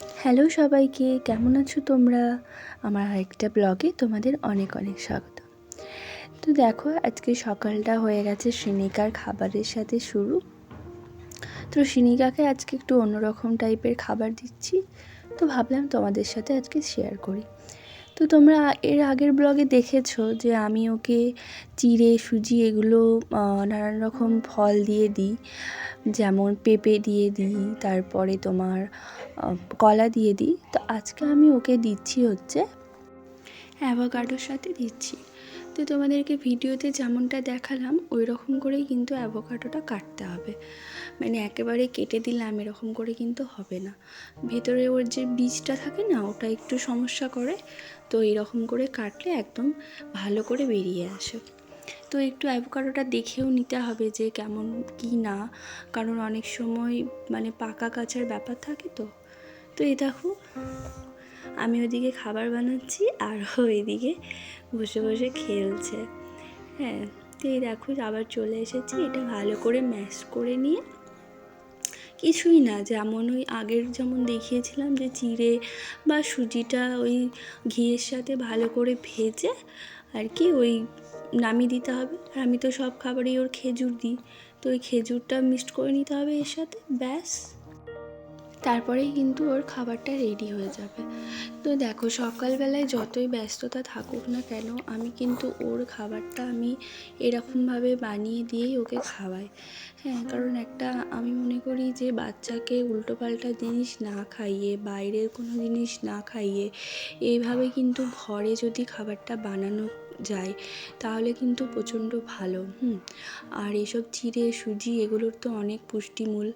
Hello সবাইকে, কেমন আছো তোমরা? আমার আরেকটা ব্লগে তোমাদের অনেক অনেক স্বাগত। তো দেখো, আজকে সকালটা হয়ে গেছে শ্রেণিকার খাবারের সাথে শুরু। তো শ্রেণিকাকে আজকে একটু অন্যরকম টাইপের খাবার দিচ্ছি। তো ভাবলাম তোমাদের সাথে আজকে শেয়ার করি। তো তোমরা এর আগের ব্লগে দেখেছ যে আমি ওকে চিড়ে, সুজি এগুলো নানান রকম ফল দিয়ে দিই। যেমন পেঁপে দিয়ে দিই, তারপরে তোমার কলা দিয়ে দিই। তো আজকে আমি ওকে দিচ্ছি হচ্ছে অ্যাভোকাডোর সাথে দিচ্ছি। তো তোমাদেরকে ভিডিওতে যেমনটা দেখালাম ওই রকম করেই কিন্তু অ্যাভোকাডোটা কাটতে হবে। মানে একেবারে কেটে দিলাম, এরকম করে কিন্তু হবে না। ভেতরে ওর যে বীজটা থাকে না, ওটা একটু সমস্যা করে, তো এরকম করে কাটলে একদম ভালো করে বেরিয়ে আসে। তো একটু অ্যাভোকাডোটা দেখেও নিতে হবে যে কেমন কি না, কারণ অনেক সময় মানে পাকা কাঁচার ব্যাপার থাকে তো। তো এই দেখো আমি ওদিকে খাবার বানাচ্ছি আর ওইদিকে বসে বসে খেলছে। হ্যাঁ তো এই দেখো আবার চলে এসেছি, এটা ভালো করে ম্যাশ করে নিয়ে। কিছুই না, যেমন ওই আগের যেমন দেখিয়েছিলাম যে চিড়ে বা সুজিটা ওই ঘিয়ের সাথে ভালো করে ভেজে আর কি ওই নামিয়ে দিতে হবে। আর আমি তো সব খাবারেই ওর খেজুর দিই, তো ওই খেজুরটা মিক্সড করে নিতে হবে এর সাথে, ব্যাস। তারপরেই কিন্তু ওর খাবারটা রেডি হয়ে যাবে। তো দেখো, সকালবেলায় যতই ব্যস্ততা থাকুক না কেন, আমি কিন্তু ওর খাবারটা আমি এরকমভাবে বানিয়ে দিয়েই ওকে খাওয়াই। হ্যাঁ কারণ একটা আমি মনে করি যে বাচ্চাকে উল্টোপাল্টা জিনিস না খাইয়ে, বাইরের কোনো জিনিস না খাইয়ে, এইভাবে কিন্তু ঘরে যদি খাবারটা বানানো যায়, তাহলে কিন্তু প্রচণ্ড ভালো। হুম, আর এসব চিড়ে, সুজি এগুলোর তো অনেক পুষ্টিমূল।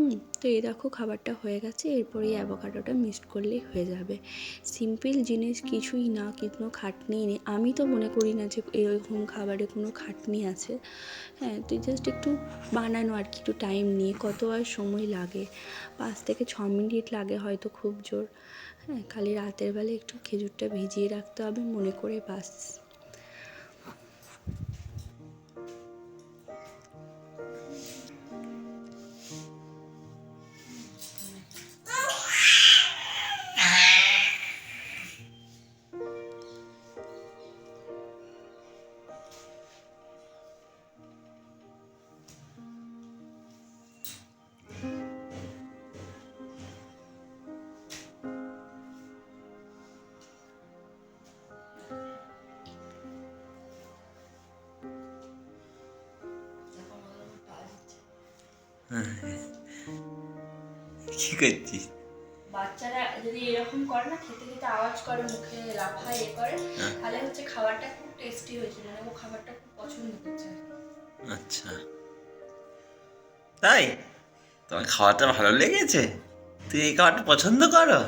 হুম, তো এই দেখো খাবারটা হয়ে গেছে। এরপরে এই অ্যাভোকাডোটা মিক্সড করলেই হয়ে যাবে। সিম্পল জিনিস কিছুই না, কোনো খাটনি নেই। আমি তো মনে করি না যে এরকম খাবারে কোনো খাটনি আছে। হ্যাঁ তুই জাস্ট একটু বানানো আর কি, একটু টাইম নিয়ে। কত আর সময় লাগে? পাঁচ থেকে ছ মিনিট লাগে হয়তো খুব জোর। হ্যাঁ খালি রাতের বেলা একটু খেজুরটা ভিজিয়ে রাখতে হবে। মনে করে বাস। কি করছিস? বাচ্চারা যদি এরকম করে না খেতে খেতে আওয়াজ করে মুখে লাফায় এ করে হ্যাঁ। তাহলে হচ্ছে খাবারটা খুব টেস্টি হয়েছে মানে ও খাবারটা খুব পছন্দ করছে। আচ্ছা। তাই? তোমার খাওয়াটা ভালো লেগেছে? তুই এই খাবারটা পছন্দ করো।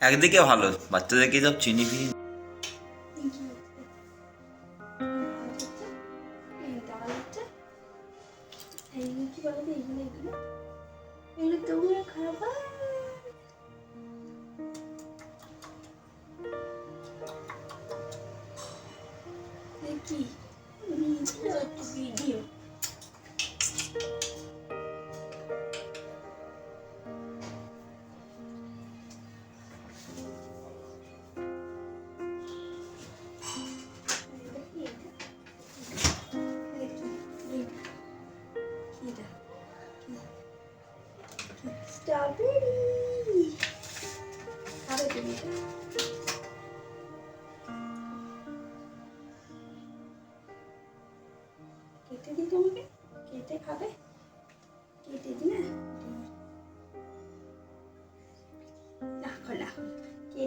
একদিকে ভালো বাচ্চাদেরকে সব চিনি ফিনি কি? একটু ভিডিও স্ট্রবেরি। খাবে তুমি এটা?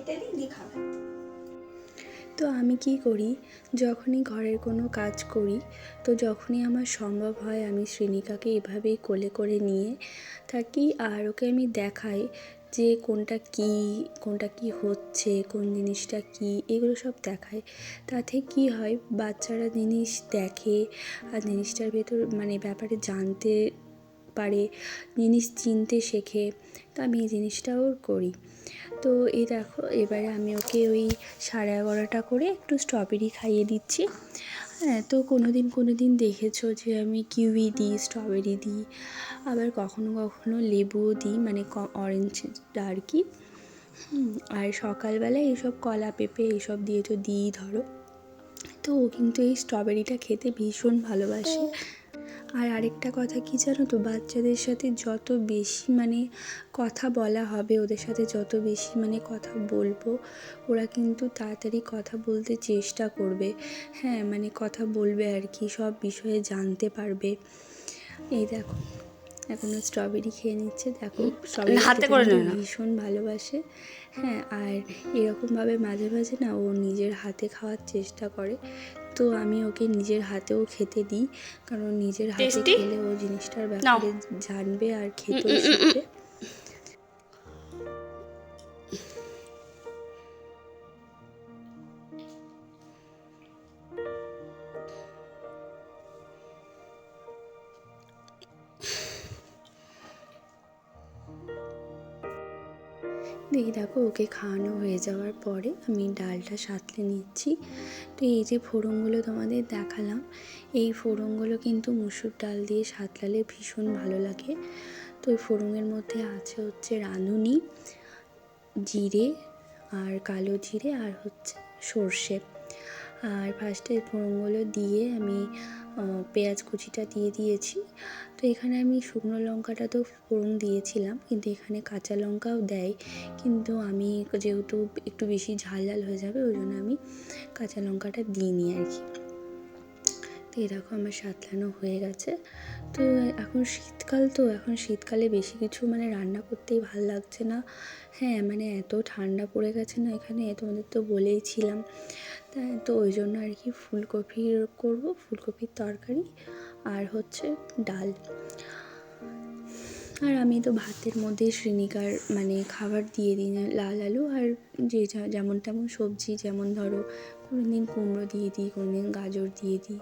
দিই দিয়ে খাবে তো আমি কি করি? যখনই ঘরের কোনো কাজ করি, তো যখনই আমার সম্ভব হয় আমি শ্রেণিকাকে এভাবেই কোলে করে নিয়ে থাকি আর ওকে আমি দেখাই যে কোনটা কি কোনটা কি হচ্ছে, কোন জিনিসটা কি, এগুলো সব দেখায় তাতে কি হয়, বাচ্চারা জিনিস দেখে আর জিনিসটার ভেতর মানে ব্যাপারে জানতে পারে, জিনিস চিনতে শেখে, তো আমি এই জিনিসটাও করি। তো এই দেখো, এবারে আমি ওকে ওই সাড়ে এগারোটা করে একটু স্ট্রবেরি খাইয়ে দিচ্ছি। হ্যাঁ তো কোনো দিন কোনো দিন দেখেছ যে আমি কিউই দিই স্ট্রবেরি দিই, আবার কখনো কখনো লেবুও দিই মানে অরেঞ্জটা আর কি আর সকালবেলায় এইসব কলা পেঁপে এইসব দিয়ে তো দিই, ধরো। তো ও কিন্তু এই স্ট্রবেরিটা খেতে ভীষণ ভালোবাসে। আর আরেকটা কথা কি জানো তো? বাচ্চাদের সাথে যত বেশি মানে কথা বলা হবে ওদের সাথে যত বেশি মানে কথা বলব ওরা কিন্তু তাড়াতাড়ি কথা বলতে চেষ্টা করবে। হ্যাঁ মানে কথা বলবে আর কি সব বিষয়ে জানতে পারবে। এই দেখো এখনও স্ট্রবেরি খেয়ে নিচ্ছে দেখো স্ট্রবেরি হাতে করে না। ভীষণ ভালোবাসে। হ্যাঁ আর এরকমভাবে মাঝে মাঝে না ও নিজের হাতে খাওয়ার চেষ্টা করে। তো আমি ওকে নিজের হাতেও খেতে দিই কারণ নিজের হাতে? খেলে ও জিনিসটার ব্যাপারে জানবে আর উম। শিখবে দেখি দেখো ওকে খাওয়ানো হয়ে যাওয়ার পরে আমি ডালটা সাঁতলে নিচ্ছি। তো এই যে ফোড়নগুলো তোমাদের দেখালাম, এই ফোড়নগুলো কিন্তু মুসুর ডাল দিয়ে সাঁতলালে ভীষণ ভালো লাগে। তো ওই ফোড়নের মধ্যে আছে হচ্ছে রাঁধুনি, জিরে আর কালো জিরে আর হচ্ছে সর্ষে। আর ফার্স্টে ফোড়নগুলো দিয়ে আমি পেঁয়াজ কুচিটা দিয়ে দিয়েছি। তো এখানে আমি শুকনো লঙ্কাটা তো ফোড়ন দিয়েছিলাম, কিন্তু এখানে কাঁচা লঙ্কাও দেয়। কিন্তু আমি যেহেতু একটু বেশি ঝাল ঝাল হয়ে যাবে, ওই জন্য আমি কাঁচা লঙ্কাটা দিইনি আর কি। তো এরকম আমার সাতলানো হয়ে গেছে। তো এখন শীতকাল তো, এখন শীতকালে বেশি কিছু মানে রান্না করতেই ভালো লাগছে না। হ্যাঁ মানে এত ঠান্ডা পড়ে গেছে না এখানে, তোমাদের তো বলেইছিলাম। তাই তো ওই জন্য আর কি ফুলকপির করব, ফুলকপির তরকারি আর হচ্ছে ডাল। আর আমি তো ভাতের মধ্যে শ্রেণিকার মানে খাবার দিয়ে দিই, লাল আলু আর যে যা- যেমন তেমন সবজি, যেমন ধরো কোনো দিন কুমড়ো দিয়ে দিই কোনো দিন গাজর দিয়ে দিই,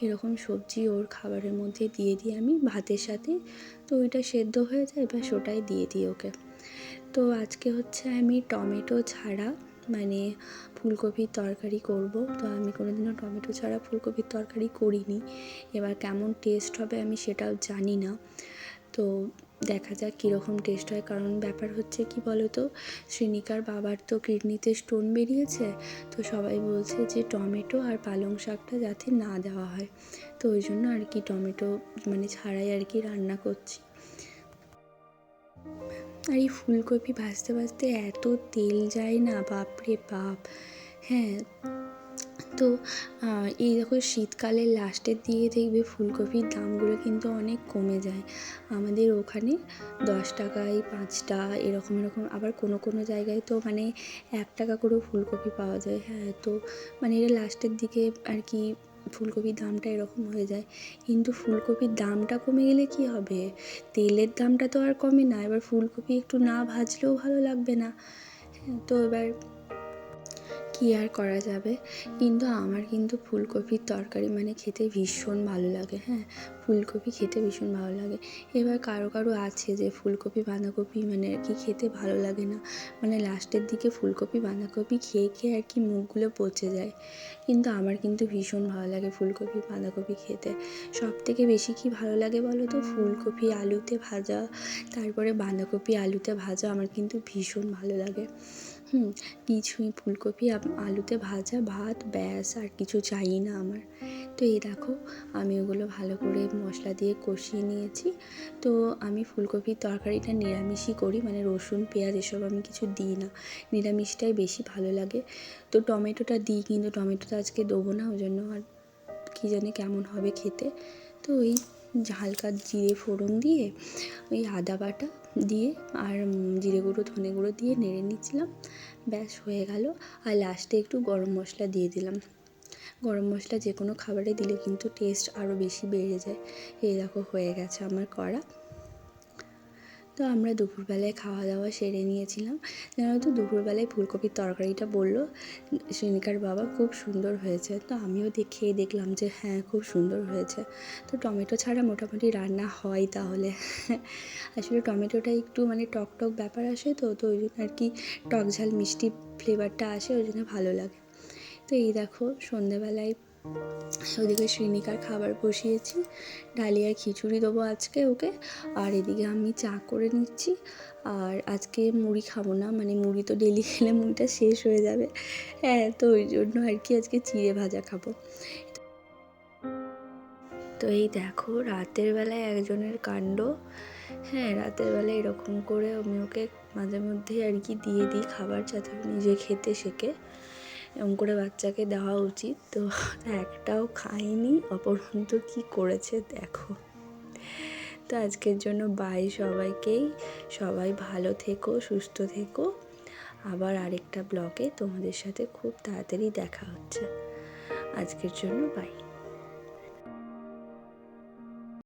এরকম সবজি ওর খাবারের মধ্যে দিয়ে দিই আমি ভাতের সাথে। তো ওইটা সেদ্ধ হয়ে যায় এবার ওটাই দিয়ে দিই ওকে। তো আজকে হচ্ছে আমি টমেটো ছাড়া মানে ফুলকপির তরকারি করব। তো আমি কোনো দিনও টমেটো ছাড়া ফুলকপির তরকারি করিনি। এবার কেমন টেস্ট হবে আমি সেটাও জানি না। তো দেখা যাক কীরকম টেস্ট হয়। কারণ ব্যাপার হচ্ছে কি বলো তো শ্রেণিকার বাবার তো কিডনিতে স্টোন বেরিয়েছে। তো সবাই বলছে যে টমেটো আর পালং শাকটা যাতে না দেওয়া হয়। তো ওই জন্য আর কি টমেটো মানে ছাড়াই আর কি রান্না করছি। আর এই ফুলকপি ভাজতে ভাজতে এত তেল যায় না, বাপরে বাপ। হ্যাঁ তো এই দেখো শীতকালের লাস্টের দিকে দেখবে ফুলকপির দামগুলো কিন্তু অনেক কমে যায়। আমাদের ওখানে দশ টাকায় পাঁচটা, এরকম এরকম। আবার কোনো কোনো জায়গায় তো মানে এক টাকা করেও ফুলকপি পাওয়া যায়। হ্যাঁ তো মানে এটা লাস্টের দিকে আর কি ফুলকপির দামটা এরকম হয়ে যায়। কিন্তু ফুলকপির দামটা কমে গেলে কি হবে? তেলের দামটা তো আর কমে না। এবার ফুলকপি একটু না ভাজলেও ভালো লাগবে না। হ্যাঁ তো এবার কী আর করা যাবে? কিন্তু আমার কিন্তু ফুলকপির তরকারি মানে খেতে ভীষণ ভালো লাগে হ্যাঁ? ফুলকপি খেতে ভীষণ ভালো লাগে। এবার কারও কারও আছে যে ফুলকপি, বাঁধাকপি মানে আর কি খেতে ভালো লাগে না। মানে লাস্টের দিকে ফুলকপি, বাঁধাকপি খেয়ে খেয়ে আর কি মুখগুলো পচে যায়। কিন্তু আমার কিন্তু ভীষণ ভালো লাগে ফুলকপি, বাঁধাকপি খেতে। সব থেকে বেশি কি ভালো লাগে বলো তো? ফুলকপি আলুতে ভাজা, তারপরে বাঁধাকপি আলুতে ভাজা আমার কিন্তু ভীষণ ভালো লাগে। হুম কিছুই ফুলকপি আলুতে ভাজা, ভাত, ব্যাস, আর কিছু চাই না আমার। তো এই দেখো, আমি ওগুলো ভালো করে মশলা দিয়ে কষিয়ে নিয়েছি। তো আমি ফুলকপির তরকারিটা নিরামিষই করি মানে রসুন, পেঁয়াজ এসব আমি কিছু দিই না। নিরামিষটাই বেশি ভালো লাগে। তো টমেটোটা দিই, কিন্তু টমেটোটা আজকে দেবো না ওই জন্য আর কী জানি কেমন হবে খেতে। তো ওই হালকা জিরে ফোড়ন দিয়ে ওই আদা বাটা দিয়ে আর জিরে গুঁড়ো, ধনে গুঁড়ো দিয়ে নেড়ে নিচ্ছিলাম। ব্যাস, হয়ে গেল। আর লাস্টে একটু গরম মশলা দিয়ে দিলাম। গরম মশলা যে কোনো খাবারে দিলে কিন্তু টেস্ট আরও বেশি বেড়ে যায়। এই দেখো, হয়ে গেছে আমার করা তো আমরা দুপুরবেলায় খাওয়া দাওয়া সেরে নিয়েছিলাম। জানো তো দুপুরবেলায় ফুলকপির তরকারিটা বলল শ্রেণিকার বাবা খুব সুন্দর হয়েছে। তো আমিও দেখে দেখলাম যে হ্যাঁ খুব সুন্দর হয়েছে। তো টমেটো ছাড়া মোটামুটি রান্না হয় তাহলে। আসলে টমেটোটা একটু মানে টক টক ব্যাপার আসে তো তো ওই জন্য আর কি টক ঝাল মিষ্টি ফ্লেভারটা আসে, ওই জন্য ভালো লাগে। তো এই দেখো, সন্ধেবেলায় ওদিকে শ্রীনিকার খাবার বসিয়েছি ডালিয়ার খিচুড়ি দেবো আজকে ওকে। আর এদিকে আমি চা করে নিচ্ছি, আর আজকে মুড়ি খাব না মানে মুড়ি তো ডেলি খেলে মুড়িটা শেষ হয়ে যাবে। হ্যাঁ তো ওই জন্য আর কি আজকে চিড়ে ভাজা খাব। তো এই দেখো, রাতের বেলায় একজনের কাণ্ড। হ্যাঁ রাতের বেলায় এরকম করে আমি ওকে মাঝে মধ্যে আর কি দিয়ে দিই খাবার, যাতে নিজে খেতে শেখে। এরকম করে বাচ্চাকে দেওয়া উচিত। তো একটাও খাইনি অপরন্ত কি করেছে দেখো। তো আজকের জন্য বাই সবাইকেই। সবাই ভালো থেকো, সুস্থ থেকো। আবার আরেকটা ব্লগে তোমাদের সাথে খুব তাড়াতাড়ি দেখা হচ্ছে। আজকের জন্য বাই